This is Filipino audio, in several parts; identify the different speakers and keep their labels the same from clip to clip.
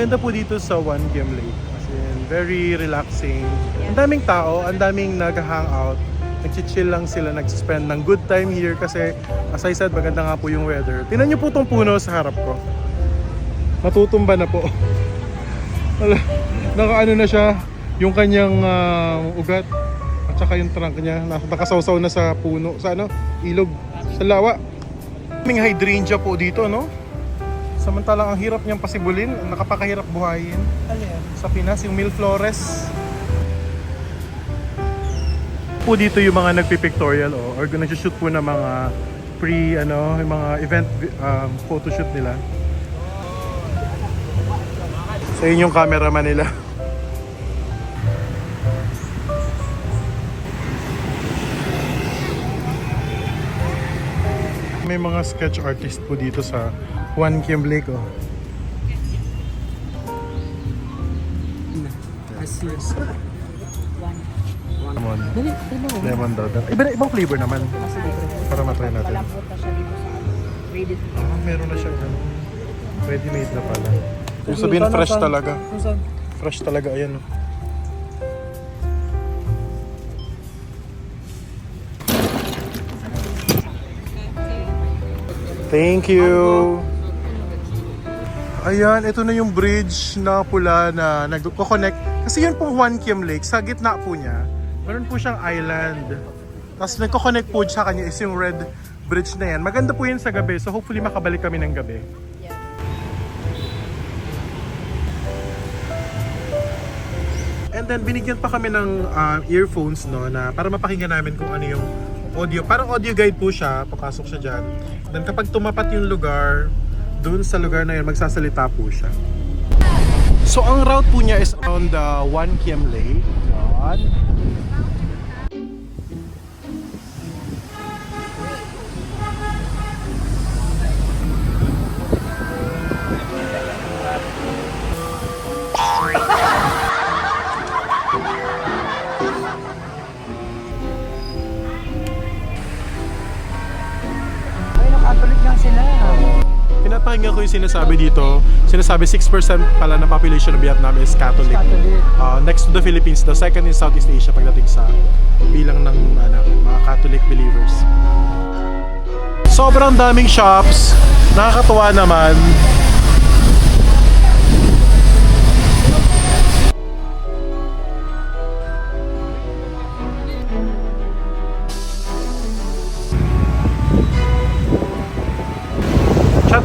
Speaker 1: maganda po dito sa One Game Lake. As in, very relaxing. Ang daming tao, ang daming nag-hangout. Nag-chill lang sila, nag-spend ng good time here kasi as I said, maganda nga po yung weather. Tingnan niyo po tong puno sa harap ko. Matutumba na po. Nakaano na siya, yung kanyang ah, ugat at saka yung trunk niya nakasawsaw na sa puno, sa ano, ilog, sa lawa. May hydrangea po dito, no? Samantalang ang hirap niyang pasibulin, ang nakapakahirap buhayin sa Pinas, yung Mil Flores. Po dito yung mga nagpipictorial o or nag-shoot po ng mga pre ano, yung mga event um, photoshoot nila. So yun yung cameraman nila. May mga sketch artist po dito sa Juan Kim Lake. Oh. Lemon. Lemon daw. Iba ibang flavor naman. Para matry natin.
Speaker 2: Na ano.
Speaker 1: Ah, meron na siyang ano. Ready made na pala. Yung sabihin fresh talaga. Fresh talaga, ayan. oh. Thank you. Ayan, ito na yung bridge na pula na nagko-connect. Kasi yun pong Juan Kiem Lake, sa gitna po niya, meron po siyang island. Tapos nagko-connect po sa kanya is yung red bridge na yan. Maganda po yun sa gabi, so hopefully makabalik kami ng gabi. And then binigyan pa kami ng ah, earphones no na para mapakinggan namin kung ano yung audio. Parang audio guide po siya, papasok siya dyan. Then kapag tumapat yung lugar, doon sa lugar na yun, magsasalita po siya. So ang route po niya is around the One Kiem Lake. Yan.
Speaker 2: Nakatulik lang sila.
Speaker 1: Pinapakinggan ko yung sinasabi dito. Sinasabi 6% pala na population ng Vietnam is Catholic.
Speaker 2: Catholic.
Speaker 1: Uh, next to the Philippines, the second in Southeast Asia pagdating sa bilang ng ano, mga Catholic believers. Sobrang daming shops, nakakatuwa naman.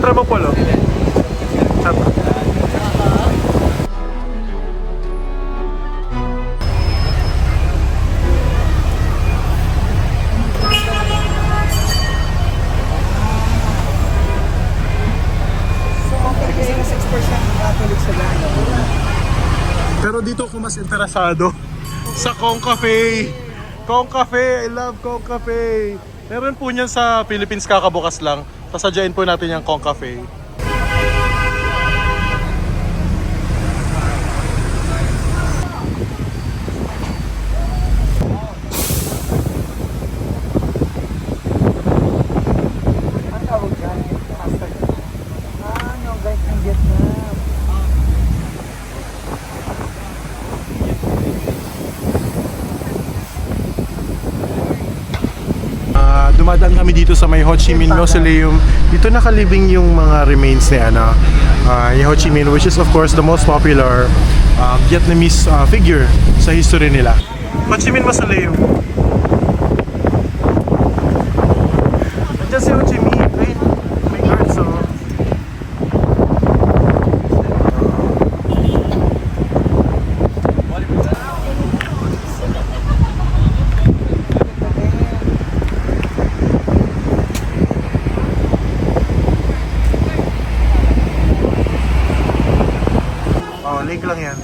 Speaker 1: Chatra mo polo. Chatra.
Speaker 2: Kasi 6% Catholic sila.
Speaker 1: Pero dito ako mas interesado sa Kong Cafe. Kong Cafe, I love Kong Cafe. Meron po niyan sa Philippines kakabukas lang. Pasadyain po natin yung Kong Cafe.
Speaker 2: Ang tawag dyan? Hashtag. Ah, no guys, ng Vietnam.
Speaker 1: Ah, dumadaan kami dito sa may Ho Chi Minh Mausoleum. Dito nakalibing yung mga remains ni ano, yung Ho Chi Minh which is of course the most popular ah, Vietnamese ah, figure sa history nila. Ho Chi Minh Mausoleum. Nandiyan si Ho Chi Minh. Ayun, may guards oh. Oh, lake lang yan.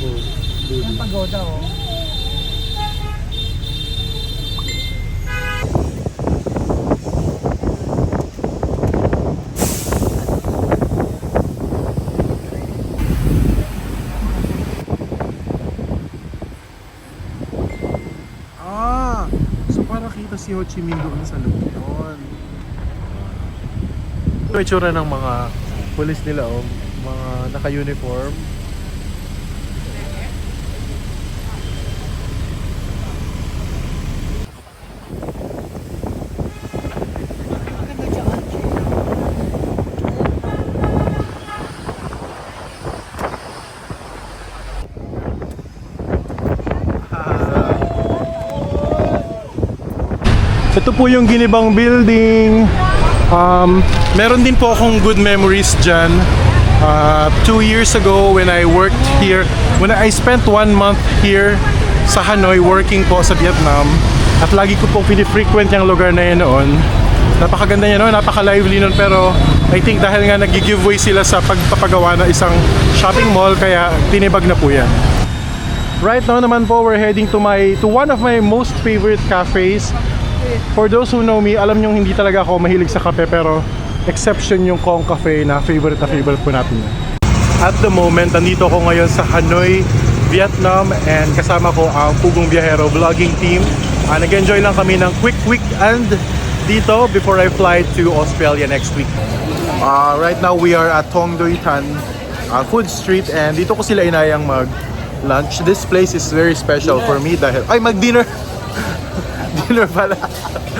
Speaker 1: Oh,
Speaker 2: Ang pagoda, oh.
Speaker 1: Ah, so para kita si Ho Chi Minh doon sa loob yun. Ito itsura ng mga pulis nila oh. Mga naka-uniform. Ito po yung Ginibang Building. Um, meron din po akong good memories dyan. Uh, two years ago when I worked here, when I spent one month here sa Hanoi working po sa Vietnam at lagi ko po pinifrequent yung lugar na yun noon. Napakaganda niya noon, napaka-lively noon pero I think dahil nga nag-giveaway sila sa pagpapagawa ng isang shopping mall kaya tinibag na po yan. Right now naman po we're heading to my to one of my most favorite cafes. For those who know me, alam nyo hindi talaga ako mahilig sa kape pero exception yung Kong Cafe na favorite na favorite po natin. At the moment, nandito ako ngayon sa Hanoi, Vietnam and kasama ko ang Pugong Biyahero vlogging team. Uh, nag-enjoy lang kami ng quick weekend dito before I fly to Australia next week. Uh, right now we are at Tong Doi Tan uh, Food Street and dito ko sila inayang mag lunch. This place is very special for me dahil ay mag-dinner. Dinner pala.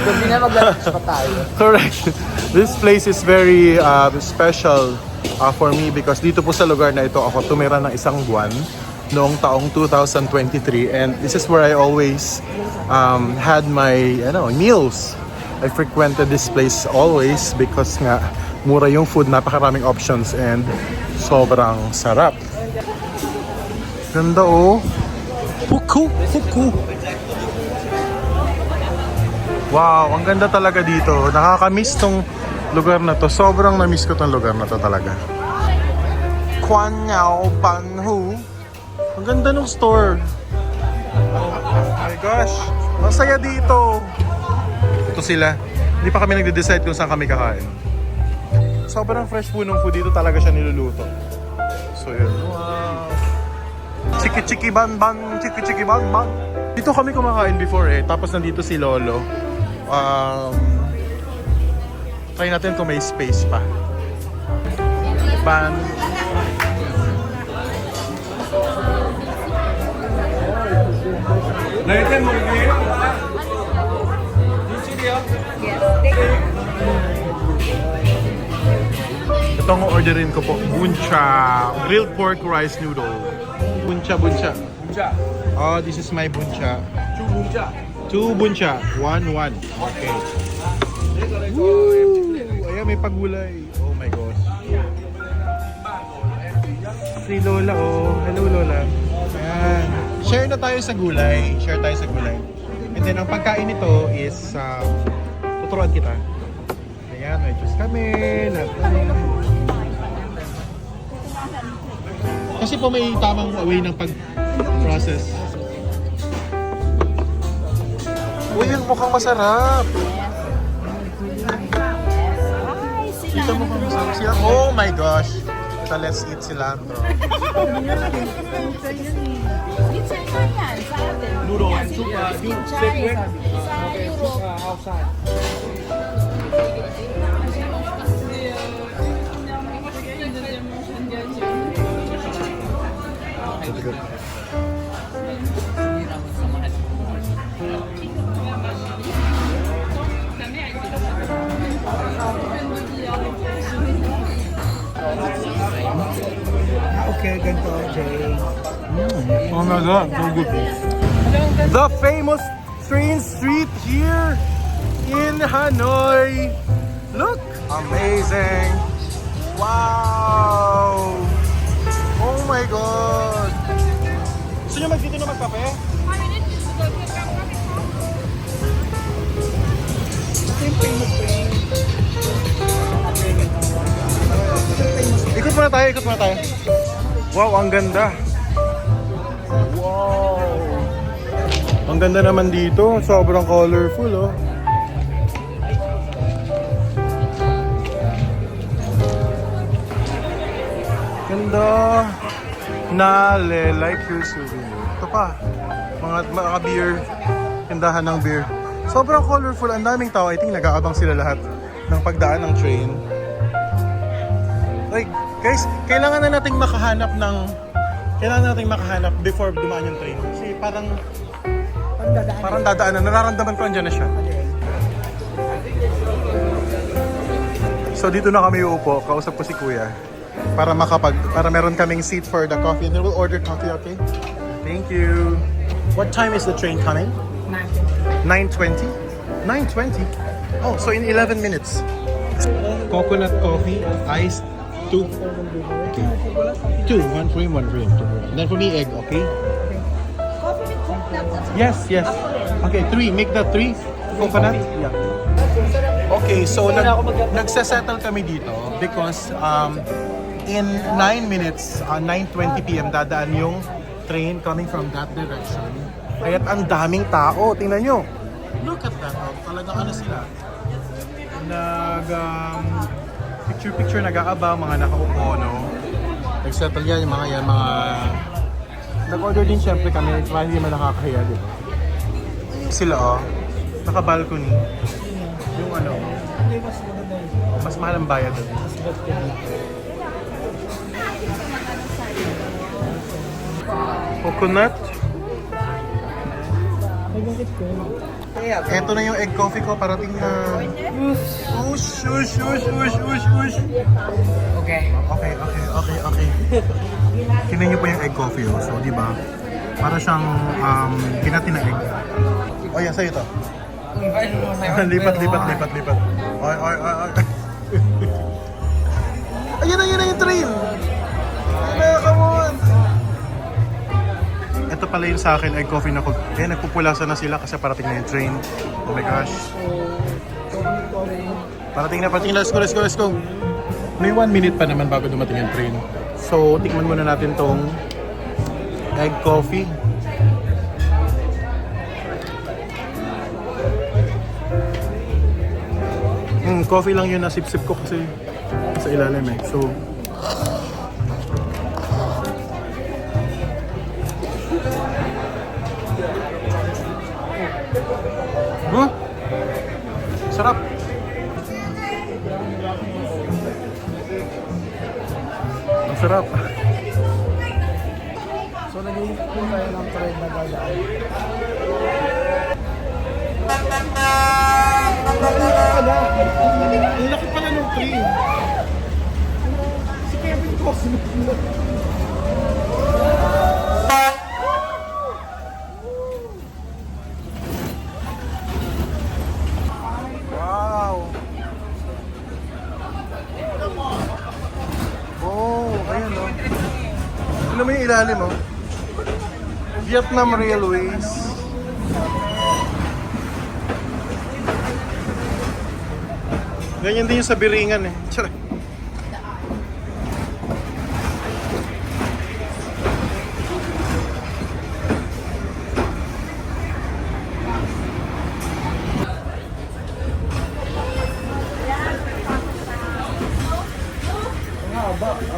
Speaker 2: Gabi na maglalabas pa tayo.
Speaker 1: Correct. This place is very uh, special uh, for me because dito po sa lugar na ito ako tumira ng isang buwan noong taong 2023 and this is where I always um, had my ano, meals. I frequented this place always because nga mura yung food, napakaraming options and sobrang sarap. Ganda oh. Puku, puku. Wow, ang ganda talaga dito. Nakaka-miss tong lugar na to. Sobrang na-miss ko tong lugar na to talaga. Kwan Yao Banhu. Ang ganda ng store. Oh my gosh. Ang saya dito. Ito sila. Hindi pa kami nagde-decide kung saan kami kakain. Sobrang fresh po ng food dito talaga siya niluluto. So yun. Wow. Chiki chiki ban ban, chiki chiki ban ban. Dito kami kumakain before eh. Tapos nandito si Lolo. Um, try natin kung may space pa. Ban. Itong orderin ko po, buncha, grilled pork rice noodle. Buncha, buncha.
Speaker 3: Buncha.
Speaker 1: Oh, this is my buncha.
Speaker 3: Chu buncha.
Speaker 1: Two buncha, one one. Okay. Woo! Ayan, may pagulay. Oh my gosh. Si Lola, oh. Hello, Lola. Ayan. Share na tayo sa gulay. Share tayo sa gulay. And then, ang pagkain nito is, um, tuturuan kita. Ayan, may juice kami. Kasi po may tamang way ng pag-process. Uy, yun mukhang masarap. Kita mo kung masarap sila. Oh my gosh. Ito, let's eat cilantro.
Speaker 3: Noodle and soup, uh,
Speaker 4: si
Speaker 3: do
Speaker 4: Chay,
Speaker 3: separate.
Speaker 4: Sa
Speaker 2: Okay, ganito, Jay.
Speaker 1: Oh my god, so good. The famous train street here in Hanoi. Look! Amazing! Wow! Oh my god! Gusto nyo mag-dito na magkape? Ikot muna tayo, ikot muna tayo. Wow, ang ganda. Wow. Ang ganda naman dito. Sobrang colorful, oh. Ganda. Nale, like your souvenir. Ito pa. Mga, mga beer. Tindahan ng beer. Sobrang colorful. Ang daming tao. I think nag-aabang sila lahat ng pagdaan ng train. Like, Guys, kailangan na nating makahanap ng kailangan nating makahanap before dumaan yung train. Kasi parang
Speaker 2: Pandadaan.
Speaker 1: parang dadaan na nararamdaman ko andyan na siya. So dito na kami uupo, kausap ko si Kuya para makapag para meron kaming seat for the coffee and then we'll order coffee, okay? Thank you. What time is the train coming? 9:20. 9:20. Oh, so in 11 minutes. Coconut coffee, iced, two. Okay. Two, one cream, one cream. Two. And then for me, egg, okay?
Speaker 4: Coffee with coconut.
Speaker 1: Yes, yes. Okay, three. Make that three. Coconut? Yeah. Okay, so nag nagsasettle kami dito because um, in 9 minutes, uh, 9.20 p.m. dadaan yung train coming from that direction. Kaya't ang daming tao. Tingnan nyo. Look at that. Oh, talagang ano sila. Nag... Um, picture-picture nag-aabang, mga nakaupo, no? Nagsettle yan, yung mga yan, mga... Nag-order din syempre kami, para hindi man nakakahiya, di ba? Sila, oh. Naka-balcony. Yung ano,
Speaker 2: mas
Speaker 1: mahal ang bayad doon.
Speaker 2: Balcony.
Speaker 1: Coconut. Eto na yung egg coffee ko, parating na. Ush, ush, ush, ush, ush, ush.
Speaker 2: Okay.
Speaker 1: Okay, okay, okay, okay. Tingnan niyo po yung egg coffee, oh. So, di ba? Para siyang um, binati na egg. Oh, yeah, sa'yo to. lipat, lipat, lipat, lipat. Oy, oy, oy, oy. ayun na, yun na yung train. Ito pala yung sa akin, egg coffee na ko. Eh, nagpupulasan na sila kasi parating na yung train. Oh my gosh. Parating na, parating na. Let's go, let's go, let's go. May one minute pa naman bago dumating yung train. So, tikman muna natin tong egg coffee. Hmm, coffee lang yun na sip-sip ko kasi sa ilalim eh. So, Huh? Sarap. Ang sarap.
Speaker 2: So, nag-iisip po tayo ng trend na dadaan.
Speaker 1: Ang laki pala ng tree. Si Kevin Costner. Wow! Oh, ayan oh. Ano mo ilalim oh? Vietnam Railways. Ganyan din yung sa Biringan eh.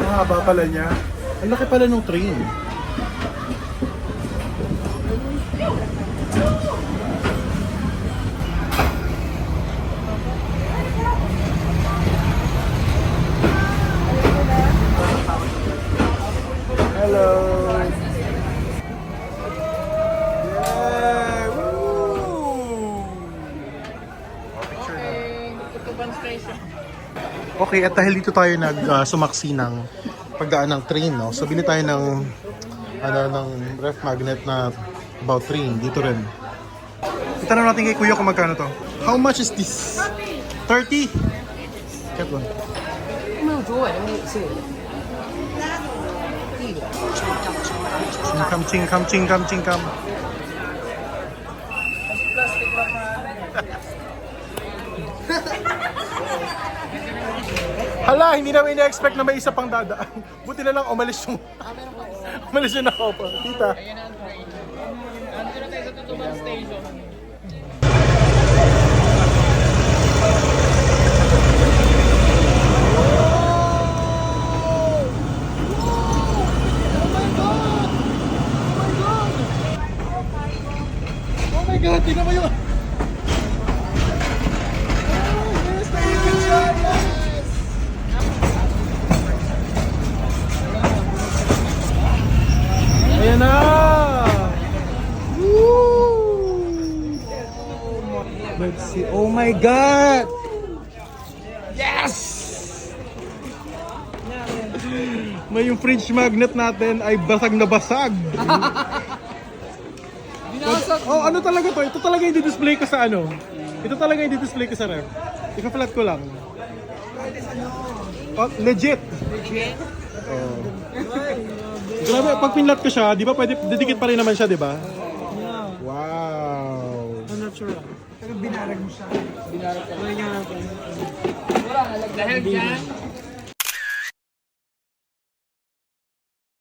Speaker 1: Ang haba pala niya. Ang laki pala ng train. Hello. Yeah. Okay, at dahil dito tayo nag ah, sumaksi ng pagdaan ng train, no? So, bili tayo ng, ano, ng ref magnet na about train. Dito rin. Itanong natin kay Kuya kung magkano to. How much is this? 30? Get one.
Speaker 3: We'll do it. I mean, see it.
Speaker 1: Chingkam, chingkam, chingkam, chingkam. Hala, hindi namin ina-expect na may isa pang dadaan. Buti na lang umalis yung... umalis yung nakaupo. Tita. Oh my God, tingnan mo yun! Oh, yes, thank you, Charles! My God! Yes! May yung fridge magnet natin ay basag na basag. oh, ano talaga to? Ito talaga yung display ko sa ano? Ito talaga yung display ko sa ref. Ika-flat ko lang. Oh, legit. Legit? Oh. Grabe, pag pinlat ko siya, di ba pwede, didikit pa rin naman siya, di ba? Wow.
Speaker 2: I'm not sure. Pero binarag mo siya.
Speaker 3: Dahil dyan,